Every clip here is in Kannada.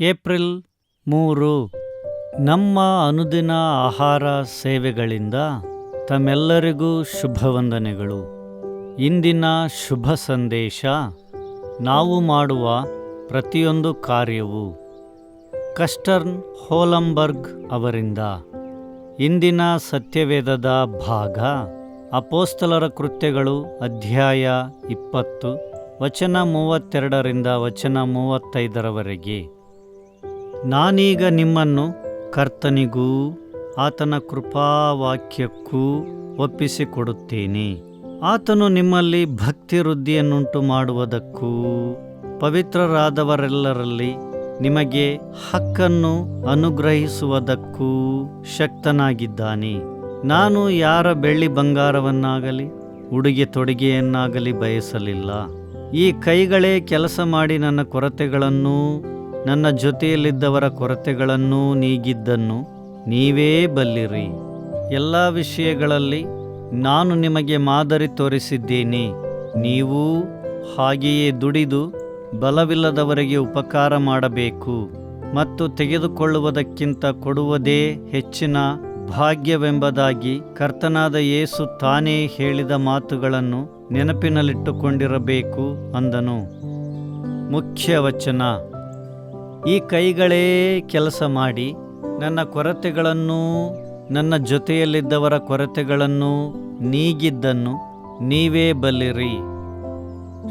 ಏಪ್ರಿಲ್ ಮೂರು. ನಮ್ಮ ಅನುದಿನ ಆಹಾರ ಸೇವೆಗಳಿಂದ ತಮ್ಮೆಲ್ಲರಿಗೂ ಶುಭವಂದನೆಗಳು. ಇಂದಿನ ಶುಭ ಸಂದೇಶ, ನಾವು ಮಾಡುವ ಪ್ರತಿಯೊಂದು ಕಾರ್ಯವು. ಕಸ್ಟರ್ನ್ ಹೋಲಂಬರ್ಗ್ ಅವರಿಂದ. ಇಂದಿನ ಸತ್ಯವೇದದ ಭಾಗ, ಅಪೋಸ್ತಲರ ಕೃತ್ಯಗಳು, ಅಧ್ಯಾಯ ಇಪ್ಪತ್ತು, ವಚನ ಮೂವತ್ತೆರಡರಿಂದ ವಚನ ಮೂವತ್ತೈದರವರೆಗೆ. ನಾನೀಗ ನಿಮ್ಮನ್ನು ಕರ್ತನಿಗೂ ಆತನ ಕೃಪಾವಾಕ್ಯಕ್ಕೂ ಒಪ್ಪಿಸಿಕೊಡುತ್ತೇನೆ. ಆತನು ನಿಮ್ಮಲ್ಲಿ ಭಕ್ತಿ ವೃದ್ಧಿಯನ್ನುಂಟು ಮಾಡುವುದಕ್ಕೂ ಪವಿತ್ರರಾದವರೆಲ್ಲರಲ್ಲಿ ನಿಮಗೆ ಹಕ್ಕನ್ನು ಅನುಗ್ರಹಿಸುವುದಕ್ಕೂ ಶಕ್ತನಾಗಿದ್ದಾನೆ. ನಾನು ಯಾರ ಬೆಳ್ಳಿ ಬಂಗಾರವನ್ನಾಗಲಿ ಉಡುಗೆ ತೊಡುಗೆಯನ್ನಾಗಲಿ ಬಯಸಲಿಲ್ಲ. ಈ ಕೈಗಳೇ ಕೆಲಸ ಮಾಡಿ ನನ್ನ ಕೊರತೆಗಳನ್ನೂ ನನ್ನ ಜೊತೆಯಲ್ಲಿದ್ದವರ ಕೊರತೆಗಳನ್ನು ನೀಗಿದ್ದನ್ನು ನೀವೇ ಬಲ್ಲಿರಿ. ಎಲ್ಲ ವಿಷಯಗಳಲ್ಲಿ ನಾನು ನಿಮಗೆ ಮಾದರಿ ತೋರಿಸಿದ್ದೇನೆ. ನೀವು ಹಾಗೆಯೇ ದುಡಿದು ಬಲವಿಲ್ಲದವರಿಗೆ ಉಪಕಾರ ಮಾಡಬೇಕು ಮತ್ತು ತೆಗೆದುಕೊಳ್ಳುವುದಕ್ಕಿಂತ ಕೊಡುವುದೇ ಹೆಚ್ಚಿನ ಭಾಗ್ಯವೆಂಬುದಾಗಿ ಕರ್ತನಾದ ಯೇಸು ತಾನೇ ಹೇಳಿದ ಮಾತುಗಳನ್ನು ನೆನಪಿನಲ್ಲಿಟ್ಟುಕೊಂಡಿರಬೇಕು ಅಂದನು. ಮುಖ್ಯ ವಚನ ಈ ಕೈಗಳೇ ಕೆಲಸ ಮಾಡಿ ನನ್ನ ಕೊರತೆಗಳನ್ನು, ನನ್ನ ಜೊತೆಯಲ್ಲಿದ್ದವರ ಕೊರತೆಗಳನ್ನು ನೀಗಿದ್ದನ್ನು ನೀವೇ ಬಲ್ಲಿರಿ.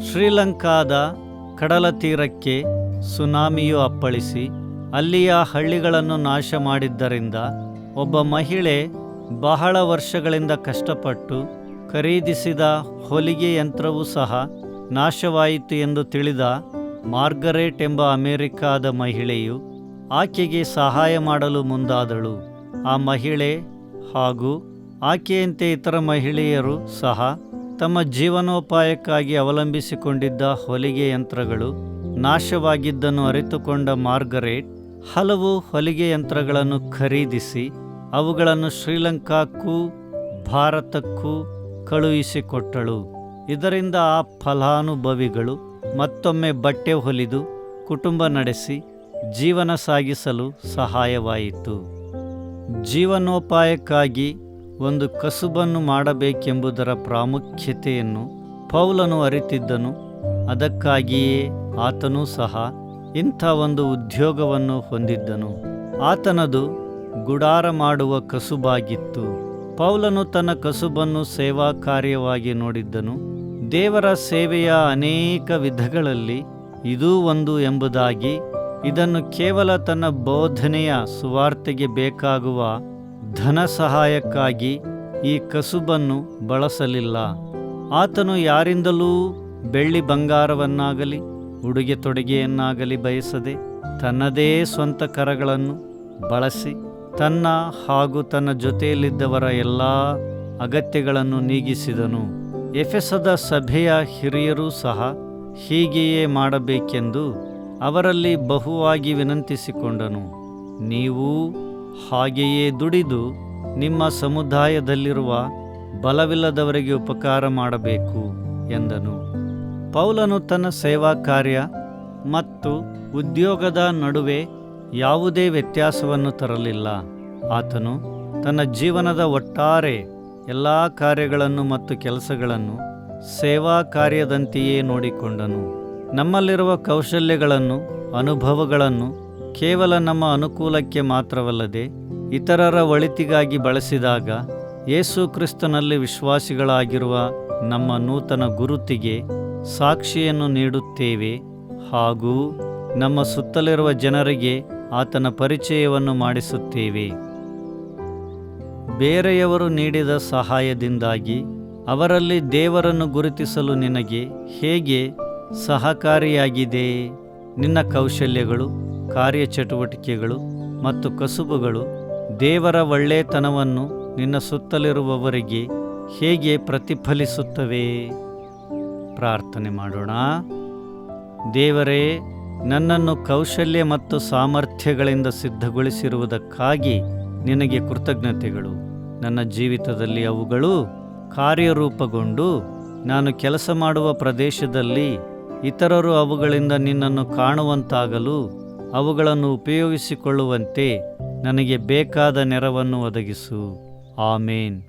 ಶ್ರೀಲಂಕಾದ ಕಡಲ ತೀರಕ್ಕೆ ಸುನಾಮಿಯು ಅಪ್ಪಳಿಸಿ, ಅಲ್ಲಿಯ ಹಳ್ಳಿಗಳನ್ನು ನಾಶ ಮಾಡಿದ್ದರಿಂದ ಒಬ್ಬ ಮಹಿಳೆ ಬಹಳ ವರ್ಷಗಳಿಂದ ಕಷ್ಟಪಟ್ಟು ಖರೀದಿಸಿದ ಹೊಲಿಗೆ ಯಂತ್ರವೂ ಸಹ ನಾಶವಾಯಿತು ಎಂದು ತಿಳಿದ ಮಾರ್ಗರೇಟ್ ಎಂಬ ಅಮೆರಿಕಾದ ಮಹಿಳೆಯು ಆಕೆಗೆ ಸಹಾಯ ಮಾಡಲು ಮುಂದಾದಳು. ಆ ಮಹಿಳೆ ಹಾಗೂ ಆಕೆಯಂತೆ ಇತರ ಮಹಿಳೆಯರು ಸಹ ತಮ್ಮ ಜೀವನೋಪಾಯಕ್ಕಾಗಿ ಅವಲಂಬಿಸಿಕೊಂಡಿದ್ದ ಹೊಲಿಗೆ ಯಂತ್ರಗಳು ನಾಶವಾಗಿದ್ದನ್ನು ಅರಿತುಕೊಂಡ ಮಾರ್ಗರೇಟ್ ಹಲವು ಹೊಲಿಗೆ ಯಂತ್ರಗಳನ್ನು ಖರೀದಿಸಿ ಅವುಗಳನ್ನು ಶ್ರೀಲಂಕಾಕ್ಕೂ ಭಾರತಕ್ಕೂ ಕಳುಹಿಸಿಕೊಟ್ಟಳು. ಇದರಿಂದ ಆ ಫಲಾನುಭವಿಗಳು ಮತ್ತೊಮ್ಮೆ ಬಟ್ಟೆ ಹೊಲಿದು ಕುಟುಂಬ ನಡೆಸಿ ಜೀವನ ಸಾಗಿಸಲು ಸಹಾಯವಾಯಿತು. ಜೀವನೋಪಾಯಕ್ಕಾಗಿ ಒಂದು ಕಸುಬನ್ನು ಮಾಡಬೇಕೆಂಬುದರ ಪ್ರಾಮುಖ್ಯತೆಯನ್ನು ಪೌಲನು ಅರಿತಿದ್ದನು. ಅದಕ್ಕಾಗಿಯೇ ಆತನೂ ಸಹ ಇಂಥ ಒಂದು ಉದ್ಯೋಗವನ್ನು ಹೊಂದಿದ್ದನು. ಆತನದು ಗುಡಾರ ಮಾಡುವ ಕಸುಬಾಗಿತ್ತು. ಪೌಲನು ತನ್ನ ಕಸುಬನ್ನು ಸೇವಾ ಕಾರ್ಯವಾಗಿ ನೋಡಿದ್ದನು. ದೇವರ ಸೇವೆಯ ಅನೇಕ ವಿಧಗಳಲ್ಲಿ ಇದೂ ಒಂದು ಎಂಬುದಾಗಿ ಇದನ್ನು ಕೇವಲ ತನ್ನ ಬೋಧನೆಯ ಸುವಾರ್ತೆಗೆ ಬೇಕಾಗುವ ಧನ ಸಹಾಯಕ್ಕಾಗಿ ಈ ಕಸುಬನ್ನು ಬಳಸಲಿಲ್ಲ. ಆತನು ಯಾರಿಂದಲೂ ಬೆಳ್ಳಿ ಬಂಗಾರವನ್ನಾಗಲಿ, ಉಡುಗೆ ತೊಡುಗೆಯನ್ನಾಗಲಿ ಬಯಸದೆ ತನ್ನದೇ ಸ್ವಂತ ಕರಗಳನ್ನು ಬಳಸಿ ತನ್ನ ಹಾಗೂ ತನ್ನ ಜೊತೆಯಲ್ಲಿದ್ದವರ ಎಲ್ಲ ಅಗತ್ಯಗಳನ್ನು ನೀಗಿಸಿದನು. ಎಫೆಸದ ಸಭೆಯ ಹಿರಿಯರೂ ಸಹ ಹೀಗೆಯೇ ಮಾಡಬೇಕೆಂದು ಅವರಲ್ಲಿ ಬಹುವಾಗಿ ವಿನಂತಿಸಿಕೊಂಡನು. ನೀವು ಹಾಗೆಯೇ ದುಡಿದು ನಿಮ್ಮ ಸಮುದಾಯದಲ್ಲಿರುವ ಬಲವಿಲ್ಲದವರಿಗೆ ಉಪಕಾರ ಮಾಡಬೇಕು ಎಂದನು. ಪೌಲನು ತನ್ನ ಸೇವಾ ಕಾರ್ಯ ಮತ್ತು ಉದ್ಯೋಗದ ನಡುವೆ ಯಾವುದೇ ವ್ಯತ್ಯಾಸವನ್ನು ತರಲಿಲ್ಲ. ಆತನು ತನ್ನ ಜೀವನದ ಒಟ್ಟಾರೆ ಎಲ್ಲ ಕಾರ್ಯಗಳನ್ನು ಮತ್ತು ಕೆಲಸಗಳನ್ನು ಸೇವಾ ಕಾರ್ಯದಂತೆಯೇ ನೋಡಿಕೊಂಡನು. ನಮ್ಮಲ್ಲಿರುವ ಕೌಶಲ್ಯಗಳನ್ನು, ಅನುಭವಗಳನ್ನು ಕೇವಲ ನಮ್ಮ ಅನುಕೂಲಕ್ಕೆ ಮಾತ್ರವಲ್ಲದೆ ಇತರರ ಒಳಿತಿಗಾಗಿ ಬಳಸಿದಾಗ ಯೇಸು ಕ್ರಿಸ್ತನಲ್ಲಿ ವಿಶ್ವಾಸಿಗಳಾಗಿರುವ ನಮ್ಮ ನೂತನ ಗುರುತಿಗೆ ಸಾಕ್ಷಿಯನ್ನು ನೀಡುತ್ತೇವೆ ಹಾಗೂ ನಮ್ಮ ಸುತ್ತಲಿರುವ ಜನರಿಗೆ ಆತನ ಪರಿಚಯವನ್ನು ಮಾಡಿಸುತ್ತೇವೆ. ಬೇರೆಯವರು ನೀಡಿದ ಸಹಾಯದಿಂದಾಗಿ ಅವರಲ್ಲಿ ದೇವರನ್ನು ಗುರುತಿಸಲು ನಿನಗೆ ಹೇಗೆ ಸಹಕಾರಿಯಾಗಿದೆ? ನಿನ್ನ ಕೌಶಲ್ಯಗಳು, ಕಾರ್ಯಚಟುವಟಿಕೆಗಳು ಮತ್ತು ಕಸುಬುಗಳು ದೇವರ ಒಳ್ಳೆತನವನ್ನು ನಿನ್ನ ಸುತ್ತಲಿರುವವರಿಗೆ ಹೇಗೆ ಪ್ರತಿಫಲಿಸುತ್ತವೆ? ಪ್ರಾರ್ಥನೆ ಮಾಡೋಣ. ದೇವರೇ, ನನ್ನನ್ನು ಕೌಶಲ್ಯ ಮತ್ತು ಸಾಮರ್ಥ್ಯಗಳಿಂದ ಸಿದ್ಧಗೊಳಿಸಿರುವುದಕ್ಕಾಗಿ ನಿನಗೆ ಕೃತಜ್ಞತೆಗಳು. ನನ್ನ ಜೀವಿತದಲ್ಲಿ ಅವುಗಳು ಕಾರ್ಯರೂಪಗೊಂಡು ನಾನು ಕೆಲಸ ಮಾಡುವ ಪ್ರದೇಶದಲ್ಲಿ ಇತರರು ಅವುಗಳಿಂದ ನಿನ್ನನ್ನು ಕಾಣುವಂತಾಗಲು ಅವುಗಳನ್ನು ಉಪಯೋಗಿಸಿಕೊಳ್ಳುವಂತೆ ನನಗೆ ಬೇಕಾದ ನೆರವನ್ನು ಒದಗಿಸು. ಆಮೇನ್.